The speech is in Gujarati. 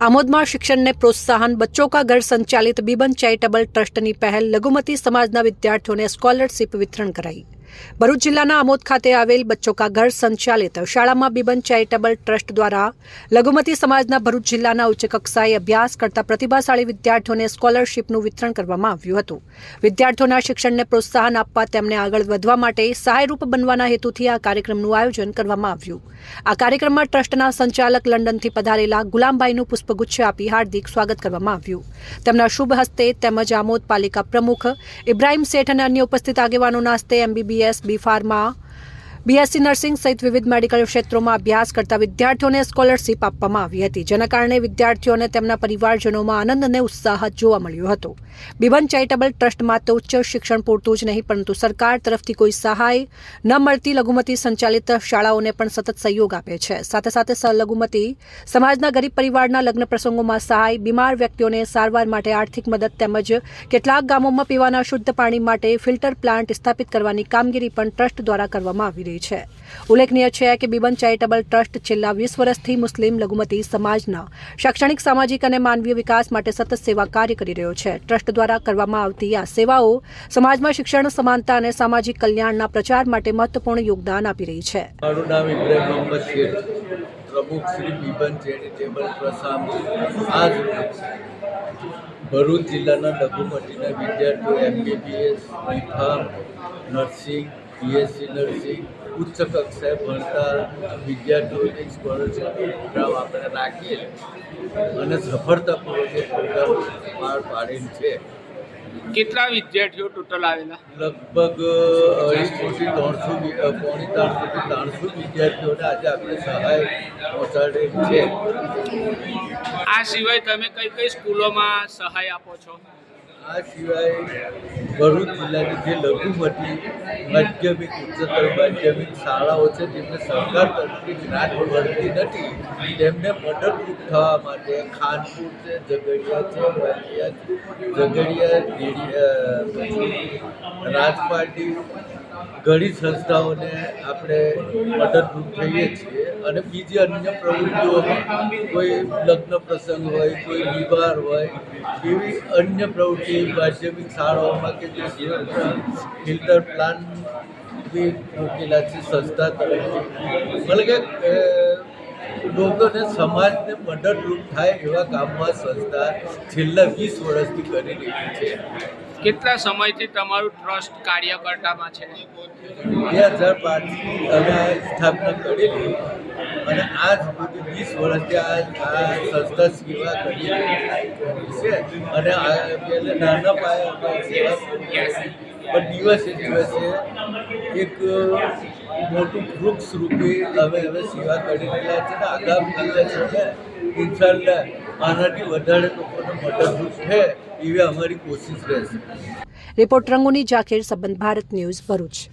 આમોદમાં શિક્ષણને પ્રોત્સાહન, બચ્ચો કા ઘર સંચાલિત બીબન ચેરિટેબલ ટ્રસ્ટની પહેલ, લઘુમતી સમાજના વિદ્યાર્થીઓને સ્કોલરશીપ વિતરણ કરાઈ. ભરૂચ જિલ્લાના આમોદ ખાતે આવેલ બચ્ચો ઘર સંચાલિત શાળામાં બીબન ચેરિટેબલ ટ્રસ્ટ દ્વારા લઘુમતી સમાજના ભરૂચ જિલ્લાના ઉચ્ચ કક્ષાએ અભ્યાસ કરતા પ્રતિભાશાળી વિદ્યાર્થીઓને સ્કોલરશીપનું વિતરણ કરવામાં આવ્યું હતું. વિદ્યાર્થીઓના શિક્ષણને પ્રોત્સાહન આપવા તેમને આગળ વધવા માટે સહાયરૂપ બનવાના હેતુથી આ કાર્યક્રમનું આયોજન કરવામાં આવ્યું. આ કાર્યક્રમમાં ટ્રસ્ટના સંચાલક લંડનથી પધારેલા ગુલામભાઈનું પુષ્પગુચ્છ આપી હાર્દિક સ્વાગત કરવામાં આવ્યું. તેમના શુભ હસ્તે તેમજ આમોદ પાલિકા પ્રમુખ ઇબ્રાહિમ શેઠ અને અન્ય ઉપસ્થિત આગેવાનોના હસ્તે MBBS B pharma BSc nursing સહિત વિવિધ મેડિકલ ક્ષેત્રોમાં અભ્યાસ કરતા વિદ્યાર્થીઓને સ્કોલરશીપ આપવામાં આવી હતી, જેના કારણે વિદ્યાર્થીઓને તેમના પરિવારજનોમાં આનંદ અને ઉત્સાહ જોવા મળ્યો હતો. બિબન ચેરિટેબલ ટ્રસ્ટ માત્ર ઉચ્ચ શિક્ષણ પૂરતું જ નહીં, પરંતુ સરકાર તરફથી કોઈ સહાય ન મળતી લઘુમતી સંચાલિત શાળાઓને પણ સતત સહયોગ આપે છે. સાથે સાથે લઘુમતી સમાજના ગરીબ પરિવારના લગ્ન પ્રસંગોમાં સહાય, બીમાર વ્યક્તિઓને સારવાર માટે આર્થિક મદદ તેમજ કેટલાક ગામોમાં પીવાના શુદ્ધ પાણી માટે ફિલ્ટર પ્લાન્ટ સ્થાપિત કરવાની કામગીરી પણ ટ્રસ્ટ દ્વારા કરવામાં આવી રહી છે. ઉલ્લેખનીય છે કે બિબન ચેરિટેબલ ટ્રસ્ટ છેલ્લા વીસ વર્ષથી મુસ્લિમ લઘુમતી સમાજના શૈક્ષણિક, સામાજિક અને માનવીય વિકાસ માટે સતત સેવા કાર્ય કરી રહ્યો છે. ટ્રસ્ટ દ્વારા કરવામાં આવતી આ સેવાઓ સમાજમાં શિક્ષણ, સમાનતા અને સામાજિક કલ્યાણના પ્રચાર માટે મહત્વપૂર્ણ યોગદાન આપી રહી છે. ભરૂચ જિલ્લાના લઘુમતીના વિદ્યાર્થીઓ, MBBS B Pharm nursing BSc nursing ઉચ્ચ કક્ષાએ ભણતા વિદ્યાર્થીઓની સ્કોલરશીપ પ્રોગ્રામ આપણે રાખીએ અને સફળતાપૂર્વક એ પ્રોગ્રામ પાર પાડેલ છે. કેટલા વિદ્યાર્થીઓ ટોટલ આવેલા? લગભગ અઢીસોથી ત્રણસો પોણી ત્રણસોથી ત્રણસો વિદ્યાર્થીઓને આજે આપણે સહાય પહોંચાડેલ છે. આ સિવાય તમે કઈ કઈ સ્કૂલોમાં સહાય આપો છો? આ સિવાય ભરૂચ જિલ્લાની જે લઘુમતી માધ્યમિક, ઉચ્ચતર માધ્યમિક શાળાઓ છે તેમને સરકાર તરફથી જ્ઞાન મળતી નથી, તેમને મદદરૂપ થવા માટે ખાનપુર છે, ઝઘડિયા છે વાલિયા ઝઘડિયા પછી રાજપાટી ઘણી સંસ્થાઓને આપણે મદદરૂપ થઈએ છીએ અને બીજી અન્ય પ્રવૃત્તિઓમાં કોઈ લગ્ન પ્રસંગ હોય, કોઈ વિવાહ હોય, એવી અન્ય પ્રવૃત્તિ, માધ્યમિક શાળાઓમાં કે જે ફિલ્ટર પ્લાન બી મૂકેલા છે સંસ્થા તરફથી. મતલબ કે લોકોને સમાજને મદદરૂપ થાય એવા કામમાં સંસ્થા છેલ્લા વીસ વર્ષથી કરી રહી છે. કેટલા સમયથી તમારું ટ્રસ્ટ કાર્યકર્તામાં છે બે હજાર પાંચથી અમે સ્થાપના કરેલી અને આજ સુધી વીસ વર્ષથી આ આ સંસ્થા સેવા કરી છે અને નાના પાયે અમે સેવા. પણ દિવસે દિવસે એક મોટું વૃક્ષ રૂપે અમે હવે સેવા કરી રહ્યા છે આગામી દિવસે ઇન્શાલ્લા આનાથી વધારે લોકોને મદદરૂપ છે એવી અમારી કોશિશ રહેશે. રિપોર્ટ રંગોની જાકીર સંબંધ ભારત ન્યૂઝ ભરૂચ.